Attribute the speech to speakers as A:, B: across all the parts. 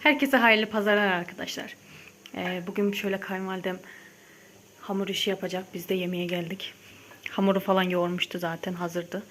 A: Herkese hayırlı pazarlar arkadaşlar. Ee, bugün şöyle kayınvalidem hamur işi yapacak. Biz de yemeğe geldik. Hamuru falan yoğurmuştu zaten hazırdı.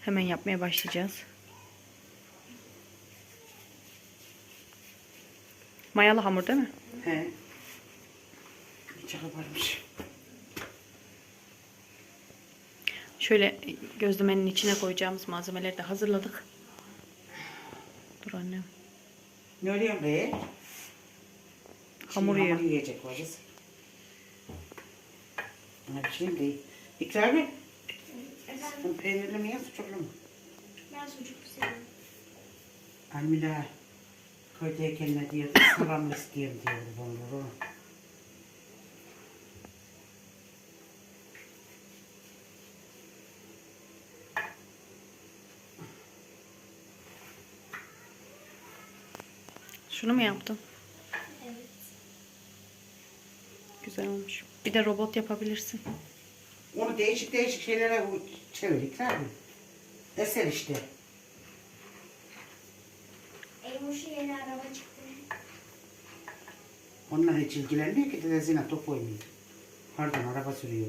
A: Hemen yapmaya başlayacağız. Mayalı hamur değil mi?
B: He. Bıçağı varmış.
A: Şöyle gözlemenin içine koyacağımız malzemeleri de hazırladık. Dur annem.
B: Ne oluyor be?
A: Hamur
B: Şimdi
A: yiyor.
B: Hamur yiyecek varız. Ne biçim değil. İkrar mı?
C: Efendim,
B: peynirli mi ya sucuklu mu?
C: ben sucuk seviyorum.
B: Almila köydeyken ne diyordu? Salamlı istiyorum diyordu bunları.
A: Şunu mu yaptın?
C: Evet.
A: Güzel olmuş. Bir de robot yapabilirsin.
B: Onu değişik değişik şeylere çevirdik abi. Eser işte.
C: Elmuş'un yeni araba çıktı.
B: Onlar hiç ilgilenmiyor ki dedesine top oynuyor. Pardon araba sürüyor.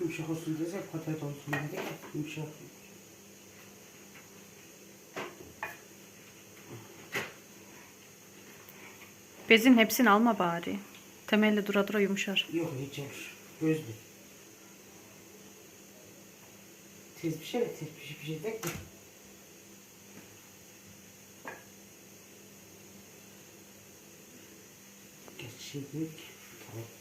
B: Yumuşak olsun diye patates olsun diye yumuşak.
A: Bezin hepsini alma bari. Temelle dura dura yumuşar.
B: Yok hiç olur. Gözlü. Tez bir şey ve tez bir şey bir şey de ki. Geçirdik. Tamam.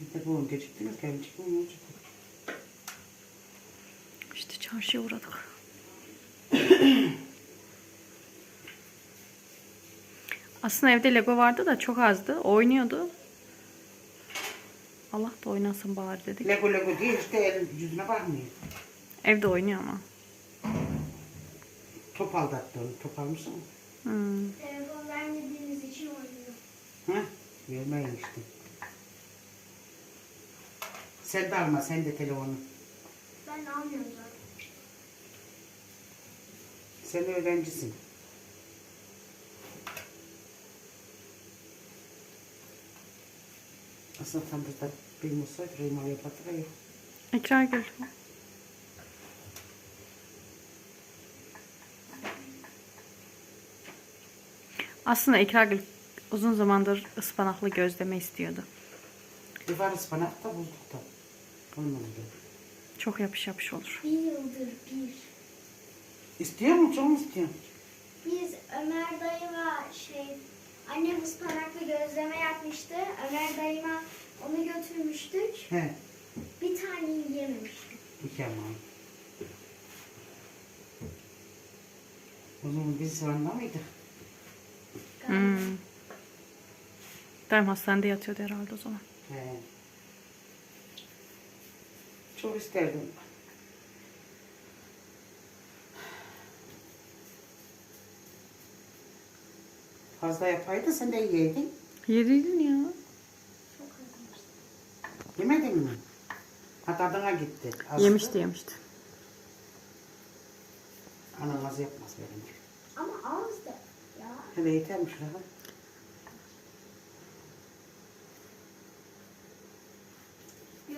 B: Bir de bu geciktiniz gelecek mi olacak?
A: İşte çarşıya uğradık. Aslında evde Lego vardı da çok azdı. Oynuyordu. Allah da oynasın bari dedik.
B: Lego Lego değil işte el yüzüne bakmıyor.
A: Evde oynuyor ama.
B: Top aldattı onu. Top almışsın mı?
A: Hmm.
C: Telefon vermediğiniz için oynuyor.
B: Ha? Vermeyin işte. Sen de alma sen de telefonu.
C: Ben almıyorum zaten.
B: Sen öğrencisin. Aslında tam burada Reymal yapardı da yok.
A: İkrar Gül. Aslında İkrar Gül uzun zamandır ıspanaklı gözleme istiyordu.
B: Bir var ıspanak da bulduk da. Olmadı.
A: Çok yapış yapış olur.
C: Bir yıldır bir.
B: İstiyor mu? Çok mu istiyor?
C: Biz Ömer dayıma şey annem ıspanaklı gözleme yapmıştı. Ömer dayıma onu götürmüştük.
B: He.
C: Bir tane yiyememiştik.
B: Mükemmel. O zaman biz Van'da mıydık?
A: Hmm. Daim hastanede yatıyordu herhalde o zaman.
B: He. Çok isterdim. Fazla yapaydı sen de yiyeydin.
A: Yediydin ya.
B: Yemedin mi? Ha tadına gitti. Azdı.
A: Yemişti yemişti.
B: Anam az yapmaz benim.
C: Ama azdı. Ya.
B: Hele yetermiş lan.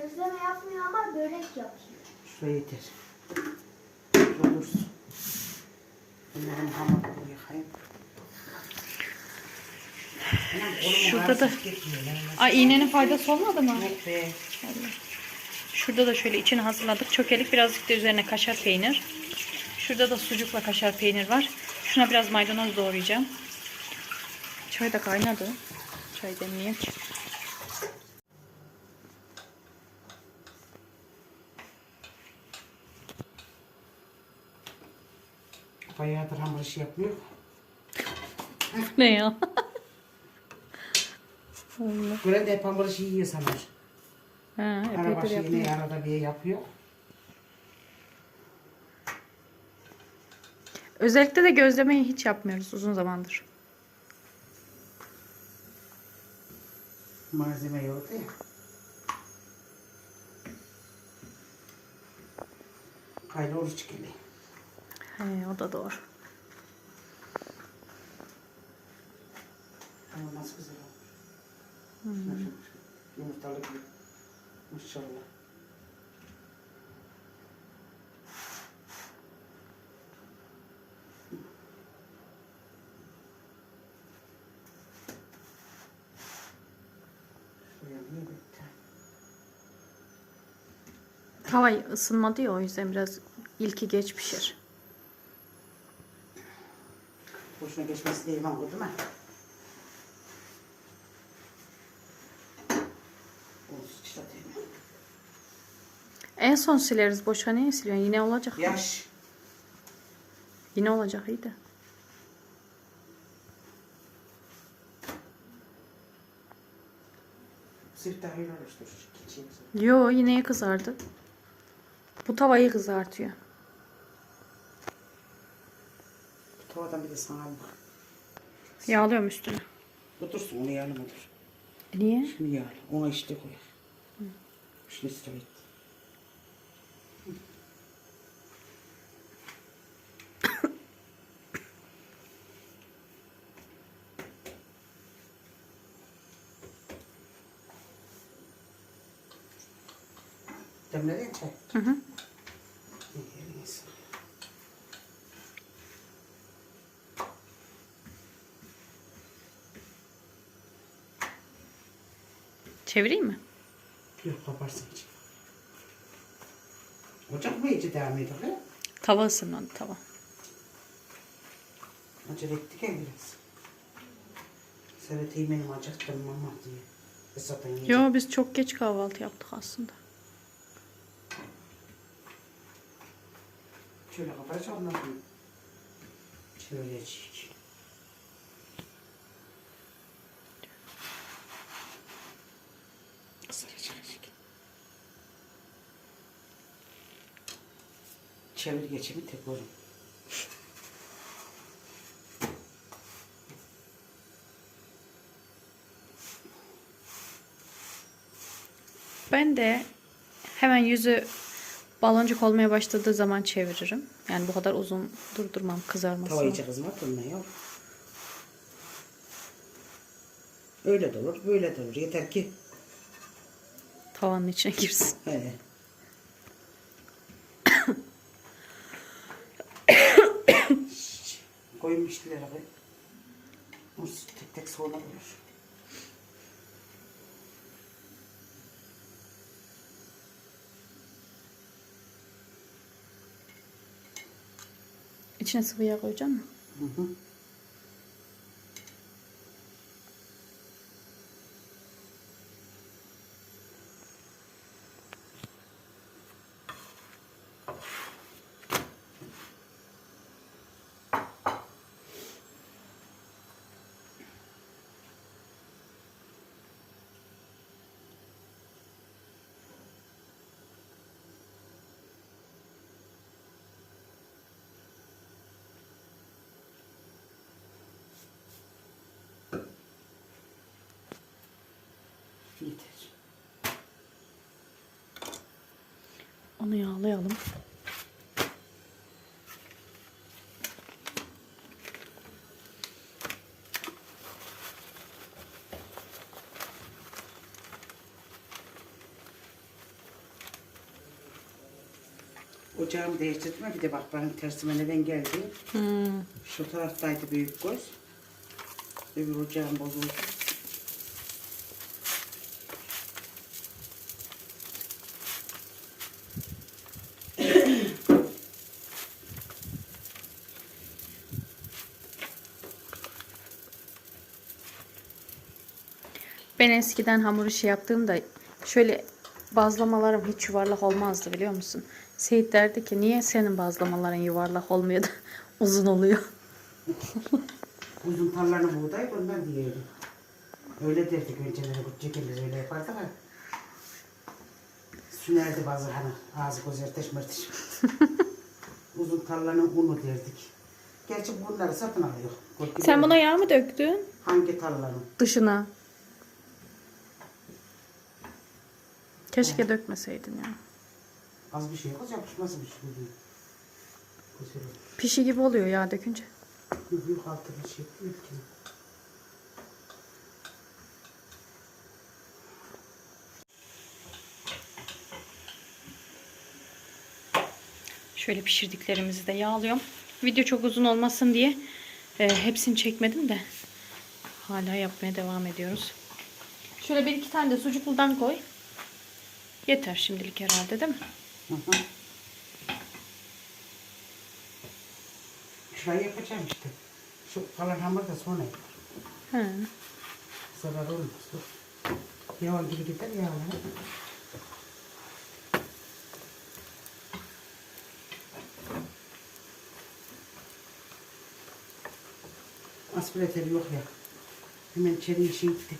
C: Gözleme yapmıyor ama börek yapıyor.
B: Şuraya yeter. Olursun. Bunların hamurunu kolumu
A: Şurada da-. Ay iğnenin faydası olmadı mı?
B: Yok be.
A: Şurada da şöyle içini hazırladık. Çökelik birazcık da üzerine kaşar peynir. Şurada da sucukla kaşar peynir var. Şuna biraz maydanoz doğrayacağım. Çay da kaynadı. Çay demleyeyim.
B: Bayağıdır hamur işi yapmıyor.
A: ne ya?
B: Gören de hep hamur işi yiyor sanır.
A: Ha, epeydir yapmıyor.
B: yine arada bir yapıyor.
A: Özellikle de gözlemeyi hiç yapmıyoruz uzun zamandır.
B: Malzeme yoktu ya. Kaylı oruç geliyor.
A: He, o da doğru.
B: Ama nasıl güzel olmuş. Yumurtalı gibi.
A: Tava ısınmadı ya o yüzden biraz ilki geç pişir.
B: Boşuna geçmesi değil mi? Değil mi?
A: En son sileriz. Boşa niye siliyorsun? Yine olacak.
B: Yaş.
A: Yine olacak iyi de. Yo yine kızardı. Bu tavayı kızartıyor.
B: Tavadan bir de sana alma.
A: Yağlıyorum üstüne.
B: Otursun onu yağlama dur.
A: E niye?
B: Şimdi yağla. Ona işte koy. Sıra et. Demledin çay.
A: Hı hı. Çevireyim mi?
B: Yok kaparsın. Ocak mı iyice devam ediyor? he?
A: Tava ısınmadı tava.
B: Acele ettik ya biraz. Serhat'ı benim acıktım mama diye. Esat'ın yiyecek.
A: Yo biz çok geç kahvaltı yaptık aslında.
B: Şöyle kapatacağım ondan sonra. Çevir geçimi tek olun.
A: Ben de hemen yüzü baloncuk olmaya başladığı zaman çeviririm. Yani bu kadar uzun durdurmam
B: Tava
A: kızarmasını.
B: iyice kızmak mı ya? Öyle de olur, böyle de olur. Yeter ki
A: Tavanın içine girsin.
B: He. Piştiler abi. Muz tek tek sonra olur.
A: İçine sıvı yağ koyacaksın mı?
B: Hı hı. Yeter.
A: Onu yağlayalım.
B: Ocağımı değiştirdim bir de bak ben tersime neden geldi.
A: Hmm.
B: Şu taraftaydı büyük göz. Öbür ocağım bozuldu.
A: Ben eskiden hamur işi yaptığımda şöyle bazlamalarım hiç yuvarlak olmazdı biliyor musun? Seyit derdi ki niye senin bazlamaların yuvarlak olmuyor da uzun oluyor.
B: Uzun tarlanı buğday bundan diyeydim. Öyle derdik önceleri bu çekildi öyle yapardık ha. Sünerdi bazı hani ağzı göz erteş merteş. Uzun tarlanın unu derdik. Gerçi bunları satın alıyor.
A: Sen buna yağ mı döktün?
B: Hangi tarlanın?
A: Dışına. Keşke dökmeseydin ya.
B: Az bir şey olacak. Nasıl bir şey değil.
A: Pişi gibi oluyor yağ dökünce.
B: Yok yok altı bir şey ki.
A: Şöyle pişirdiklerimizi de yağlıyorum. Video çok uzun olmasın diye e, hepsini çekmedim de hala yapmaya devam ediyoruz. Şöyle bir iki tane de sucukludan koy. Yeter şimdilik herhalde değil mi?
B: Hı hı. Şurayı yapacağım işte. Şu kalan hamur da sonra yapar.
A: He.
B: Zarar olmaz. Dur. Yavan gibi gider yağlar. Aspiratör yok ya. Hemen içeri işi gitti.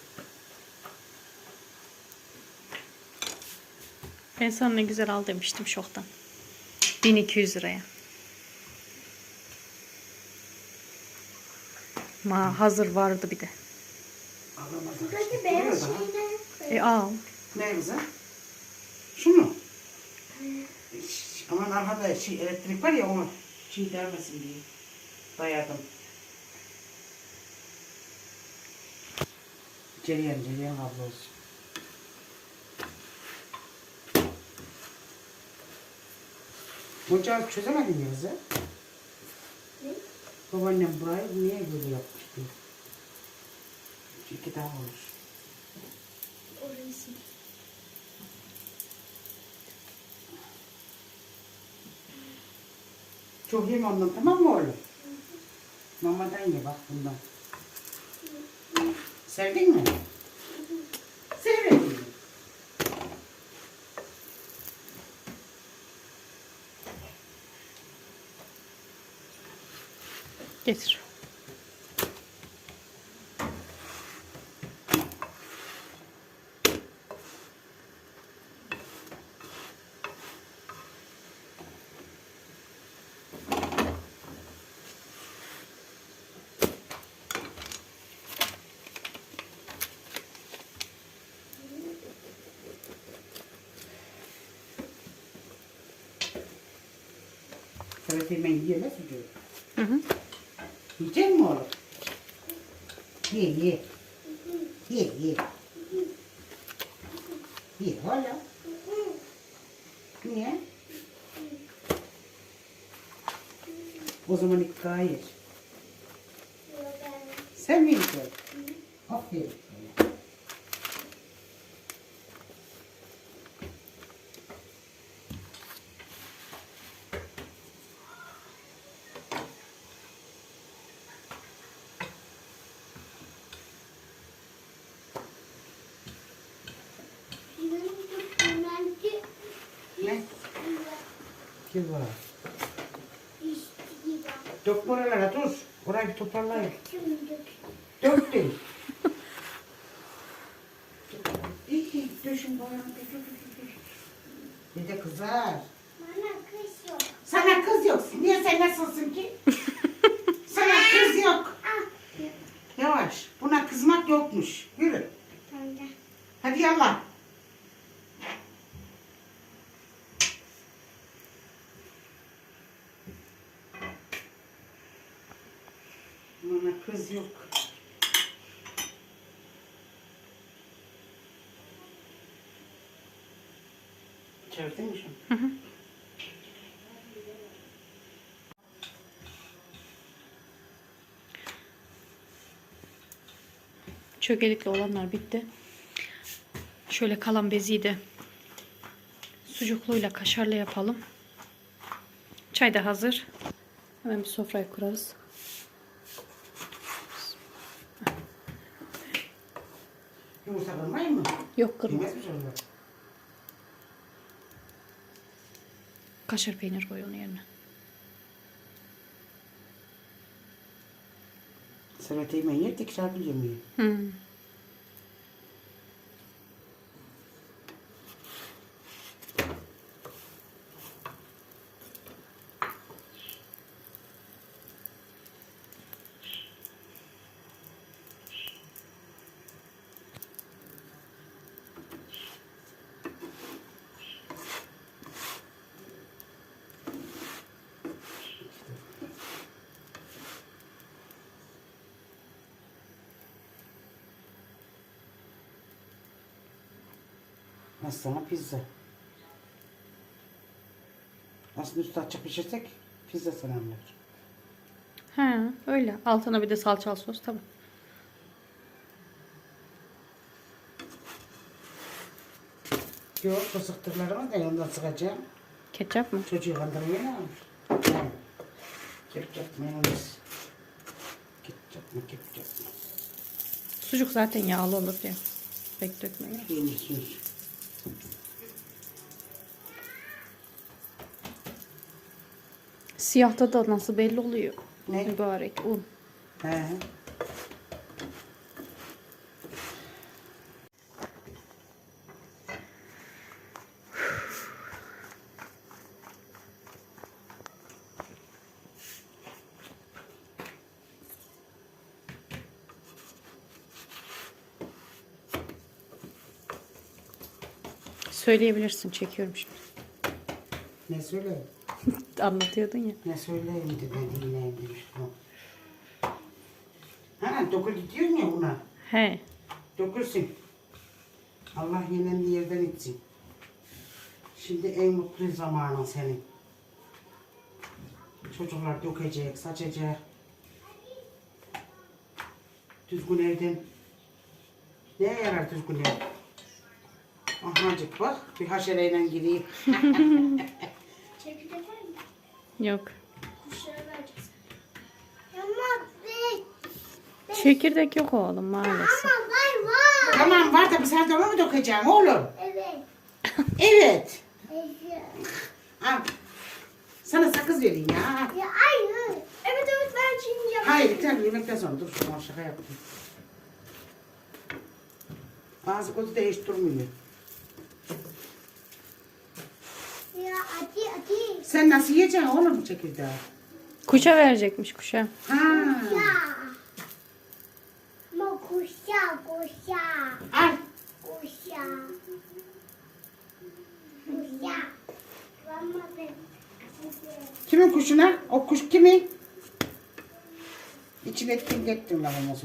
A: Ben sana ne güzel al demiştim şoktan. 1200 liraya. Ma hazır vardı bir de.
C: Buradaki beyaz
B: Duruyor daha.
C: şey ne?
A: E al.
B: Ne güzel? Şu mu? Şş, Aman arkada şey, elektrik var ya onu şey dermesin diye dayadım. Cereyan, cereyan kablo Ocağı çözemedim ya kızı.
C: Ne?
B: Babaannem burayı niye böyle yapmış diye. İki daha olur.
C: Orası.
B: Çok yeme ondan tamam mı oğlum? Mamadan ye bak bundan. Sevdin mi? Sevmedin mi?
A: Getir.
B: Sana hemen yiyor la sucuğu.
A: Hı hı.
B: Yiyecek mi oğlum? Ye ye. Ye ye. Ye oğlum. Niye? O zaman ilk hayır.
C: Yok ben.
B: Sen mi yiyeceksin? Aferin sana. Ne? Kim var? Dök buralara dur. Orayı toparlayın. Dök değil. İyi, dur. Bir de kızar.
C: Bana kız yok.
B: Sana kız yok. Niye sen nasılsın ki? Sana kız yok.
C: Ah.
B: Yavaş. Buna kızmak yokmuş. Yürü.
C: Ben de.
B: Hadi yallah. Bana kız yok. Çevirdin mi şunu?
A: Çökelikli olanlar bitti. Şöyle kalan beziyi de sucukluyla kaşarla yapalım. Çay da hazır. Hemen bir sofrayı kurarız.
B: Yumurta kırmayın mı?
A: Yok kırma.
B: Bilmez mi çocuklar?
A: Kaşar peynir koy onun yerine.
B: Salatayı ben yedik, şarkı yemeği.
A: Hmm.
B: Az sana pizza. Aslında üstü açık pişirsek pizza sana anlar.
A: He öyle. Altına bir de salçalı sos tabii.
B: Yok bu sıktırlarımı da yandan sıkacağım.
A: Ketçap mı?
B: Çocuğu kandırmaya ne? Ketçap mayonez. Ketçap mı ketçap mı?
A: Sucuk zaten yağlı olur diye. Pek dökmeyin.
B: Yemişsiniz.
A: Siyahta da nasıl belli oluyor.
B: Ne?
A: Mübarek un.
B: He.
A: Söyleyebilirsin. Çekiyorum şimdi.
B: Ne söyleyeyim?
A: Anlatıyordun ya.
B: Ne söyleyeyim dedi ben dinleyeyim demiş. bu. Ha dokul gidiyorsun ya buna.
A: He.
B: Dökülsün. Allah yenen yerden itsin. Şimdi en mutlu zamanın senin. Çocuklar dökecek, saçacak. Düzgün evden. Neye yarar düzgün ev? Ahmacık bak, bir haşereyle gireyim.
A: Yok. Çekirdek yok oğlum maalesef.
C: Ama var var.
B: tamam var da bir sen mı dökeceğim oğlum?
C: Evet.
B: Evet.
C: Evet.
B: Al. Sana sakız vereyim ya.
C: Ya aynı. Evet evet ben şimdi yapayım.
B: Hayır tabii yemekten sonra dur şaka yaptım. Ağzı kodu da hiç durmuyor.
C: Ya hadi hadi.
B: Sen nasıl yiyeceksin oğlum çekirdeği?
A: Kuşa verecekmiş kuşa.
B: Ha.
C: Ama kuşa kuşa.
B: Al.
C: Kuşa. Kuşa.
B: Kimin kuşuna? O kuş kimin? İçine ettin gittin lan ona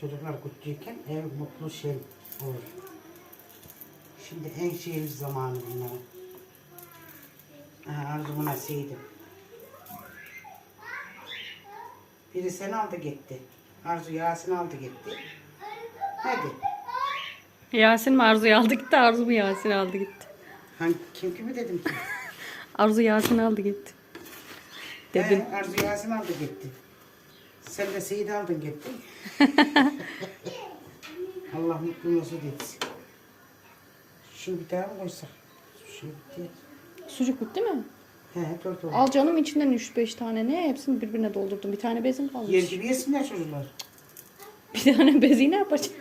B: Çocuklar küçükken ev mutlu şey olur. Şimdi en şehir zamanı bunların. Ha, Arzu buna seydi. Biri seni aldı gitti. Arzu Yasin aldı gitti. Hadi.
A: Yasin mi Arzu'yu aldı gitti, Arzu mu Yasin aldı gitti.
B: Hangi, kim kimi dedim ki?
A: Arzu Yasin aldı gitti. Dedim.
B: He, Arzu Yasin aldı gitti. Sen de Seyit aldın gittin. Allah mutlu mesut etsin. Şunu bir daha mı koysak? Şu bitti.
A: Sucuk bitti mi?
B: He, dört oldu.
A: Al canım içinden 3-5 tane ne? Hepsini birbirine doldurdum. Bir tane bezim kalmış.
B: Yer gibi yesinler çocuklar.
A: Bir tane bezi ne yapacağım?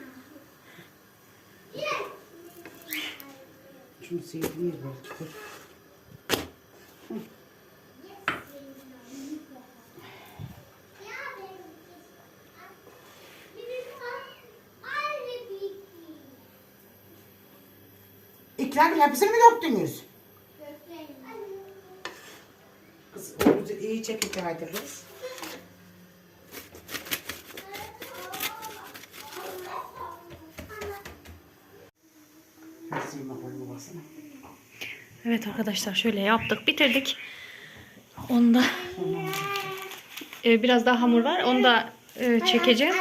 B: Şunu Seyit'in yer belki. İkram hepsini mi döktünüz? Kız iyi çekildi kız. Baksana.
A: Evet arkadaşlar şöyle yaptık. Bitirdik. Onda e, biraz daha hamur var. Onu da e, çekeceğim.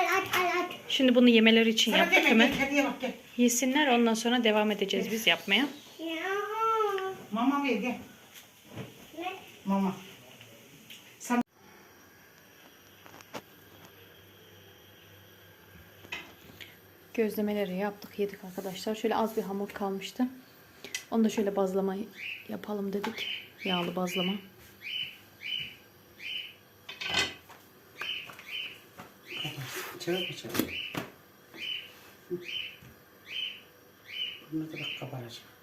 A: Şimdi bunu yemeleri için yaptık hemen.
B: gel, hediye bak gel.
A: Yesinler ondan sonra devam edeceğiz biz yapmaya.
C: Ya.
B: Mama ver gel.
C: Ne?
B: Mama. Sen
A: Gözlemeleri yaptık yedik arkadaşlar. Şöyle az bir hamur kalmıştı. Onu da şöyle bazlama yapalım dedik. Yağlı bazlama.
B: çabuk çabuk. Bunu da bak kabaracak.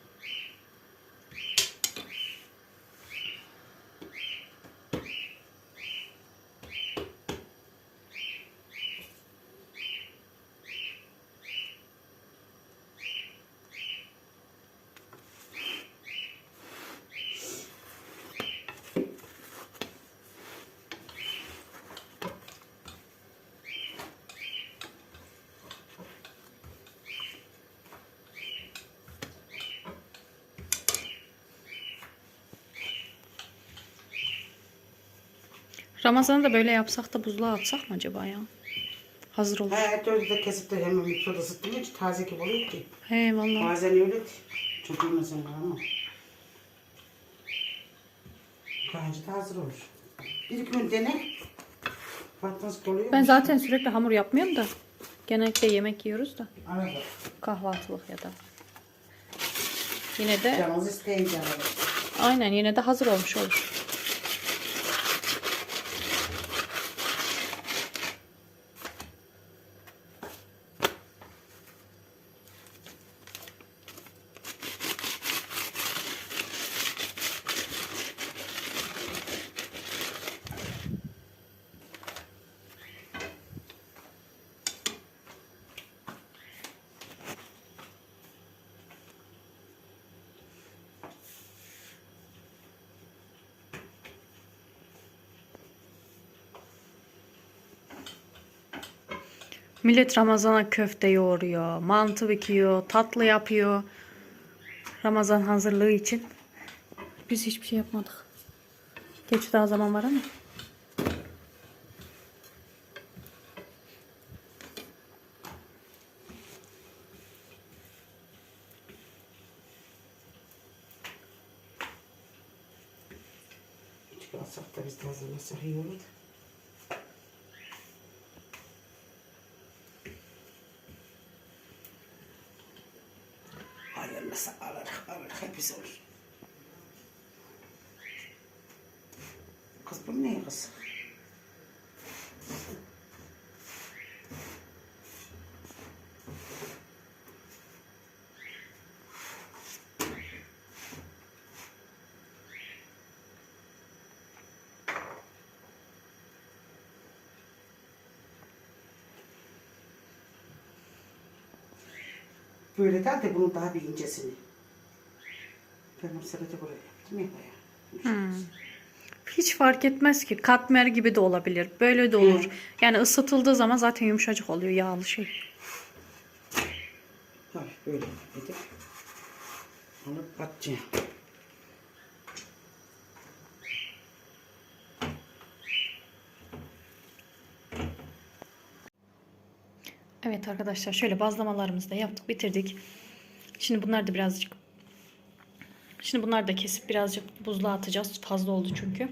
A: Ramazan'ı da böyle yapsak da buzluğa atsak mı acaba ya? Hazır olur.
B: Ha, et öyle de kesip de hemen mikroda ısıttım hiç taze gibi oluyor ki.
A: He vallahi.
B: Bazen öyle çok iyi mesela ama. Kaynayınca da hazır olur. Bir iki gün dene. Bak nasıl oluyor.
A: Ben zaten sürekli hamur yapmıyorum da. Genellikle yemek yiyoruz da.
B: Arada.
A: Kahvaltılık ya da. Yine de
B: Canımız isteyince arada.
A: aynen yine de hazır olmuş olur. Millet Ramazan'a köfte yoğuruyor, mantı büküyor, tatlı yapıyor. Ramazan hazırlığı için. Biz hiçbir şey yapmadık. Geç daha zaman var ama.
B: Hiç alsak da biz de hazırlasak iyi olur. Hayırlısı alır, alır. Hepsi olur. Kız bu ne kız? Böyle de de bunun daha bir incesini. Ben o sepeti buraya yaptım ya bayağı.
A: Hiç fark etmez ki. Katmer gibi de olabilir. Böyle de olur. Yani ısıtıldığı zaman zaten yumuşacık oluyor yağlı şey.
B: Hafif böyle edip alıp batacağım.
A: Evet arkadaşlar şöyle bazlamalarımızı da yaptık bitirdik. Şimdi bunlar da birazcık Şimdi bunları da kesip birazcık buzluğa atacağız. Fazla oldu çünkü.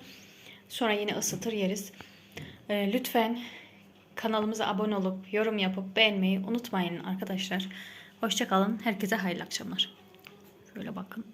A: Sonra yine ısıtır yeriz. Ee, lütfen kanalımıza abone olup yorum yapıp beğenmeyi unutmayın arkadaşlar. Hoşçakalın. Herkese hayırlı akşamlar. Şöyle bakın.